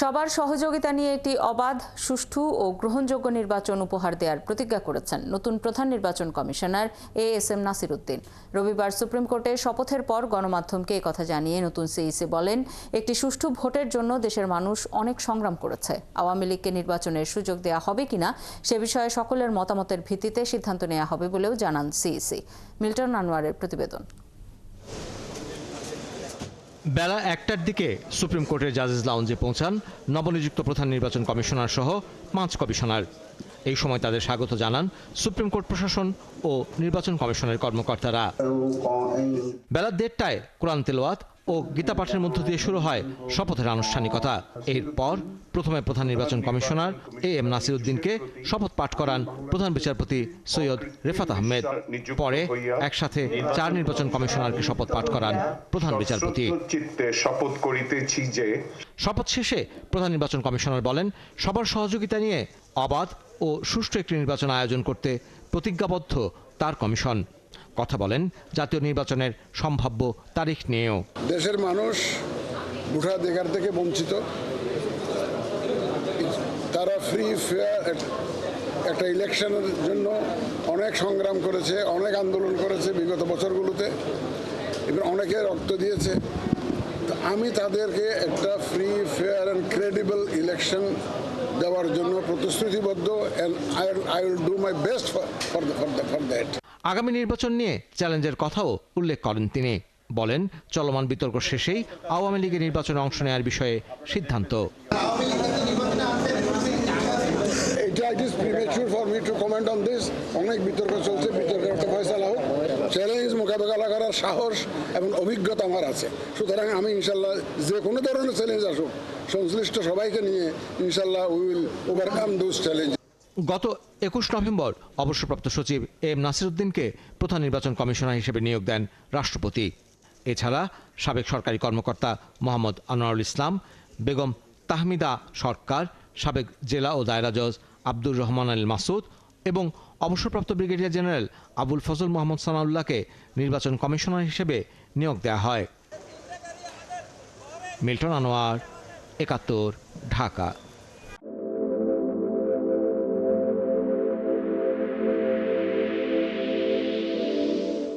সবার সহযোগিতা নিয়ে একটি অবাধ, সুষ্ঠু ও গ্রহণযোগ্য নির্বাচন উপহার দেওয়ার প্রতিজ্ঞা করেছেন নতুন প্রধান নির্বাচন commissioner A S M Nasir Uddin. রবিবার সুপ্রিম কোর্টে শপথের পর গণমাধ্যমকে কথা জানিয়ে নতুন সিইসি বলেন, একটি সুষ্ঠু ভোটের জন্য দেশের মানুষ অনেক সংগ্রাম করেছে। আওয়ামী লীগকে নির্বাচনের সুযোগ দেওয়া হবে কিনা সে বিষয়ে সকলের মতামতের ভিত্তিতে সিদ্ধান্ত নেওয়া হবে বলেও জানান সিইসি মিল্টন আনোয়ারের প্রতিবেদন। বেলা একটার দিকে সুপ্রিম কোর্টের জাজেস লাউঞ্জে পৌঁছান নবনিযুক্ত প্রধান নির্বাচন কমিশনার সহ পাঁচ কমিশনার। এই সময় তাদের স্বাগত জানান সুপ্রিম কোর্ট প্রশাসন ও নির্বাচন কমিশনের কর্মকর্তারা। বেলা দেড়টায় কোরআন তেলোয়াত ও গীতা পাঠের মধ্য দিয়ে শুরু হয় শপথের আনুষ্ঠানিকতা। এরপর প্রথমে প্রধান নির্বাচন কমিশনার এ এম নাসির উদ্দিনকে শপথ পাঠ করান প্রধান বিচারপতি সৈয়দ রেফাত আহমেদ। পরে একসাথে চার নির্বাচন কমিশনারকে শপথ পাঠ করান প্রধান বিচারপতি। শপথ করিতেছি যে শপথ শেষে প্রধান নির্বাচন কমিশনার বলেন সবার সহযোগিতা নিয়ে অবাধ ও সুষ্ঠু একটি নির্বাচন আয়োজন করতে প্রতিজ্ঞাবদ্ধ তার কমিশন। কথা বলেন জাতীয় নির্বাচনের সম্ভাব্য তারিখ নিয়েও। দেশের মানুষ ভোটাধিকার থেকে বঞ্চিত। তারা ফ্রি ফেয়ার একটা ইলেকশনের জন্য অনেক সংগ্রাম করেছে, অনেক আন্দোলন করেছে বিগত বছরগুলোতে। এবং অনেকে রক্ত দিয়েছে। আমি তাদেরকে একটা free fair and credible election দেওয়ার জন্য প্রতিশ্রুতিবদ্ধ and I will do my best for for that আগামী নির্বাচন নিয়ে চ্যালেঞ্জের কথাও উল্লেখ করেন তিনি। বলেন, চলমান বিতর্ক শেষেই আওয়ামী লীগের নির্বাচনে অংশ নেওয়ার বিষয়ে সিদ্ধান্ত। অনেক বিতর্ক চলছে, বিতর্কের একটা ফয়সালা হোক। চ্যালেঞ্জ মোকাবেলা করার সাহস এবং অভিজ্ঞতা আমার আছে। সুতরাং আমি ইনশাল্লাহ যে কোনো ধরনের চ্যালেঞ্জ আসুক, সংশ্লিষ্ট সবাইকে নিয়ে ইনশাল্লাহ উইল ওভারকাম দোজ চ্যালেঞ্জ গত একুশ নভেম্বর অবসরপ্রাপ্ত সচিব এম নাসির উদ্দিনকে প্রধান নির্বাচন কমিশনার হিসেবে নিয়োগ দেন রাষ্ট্রপতি। এছাড়া সাবেক সরকারি কর্মকর্তা মোহাম্মদ আনোয়ারুল ইসলাম, বেগম তাহমিদা সরকার, সাবেক জেলা ও দায়রা জজ আব্দুর রহমান আল মাসুদ এবং অবসরপ্রাপ্ত ব্রিগেডিয়ার জেনারেল আবুল ফজল মোহাম্মদ সানাউল্লাহকে নির্বাচন কমিশনার হিসেবে নিয়োগ দেওয়া হয়। মিল্টন আনোয়ার, একাত্তর, ঢাকা।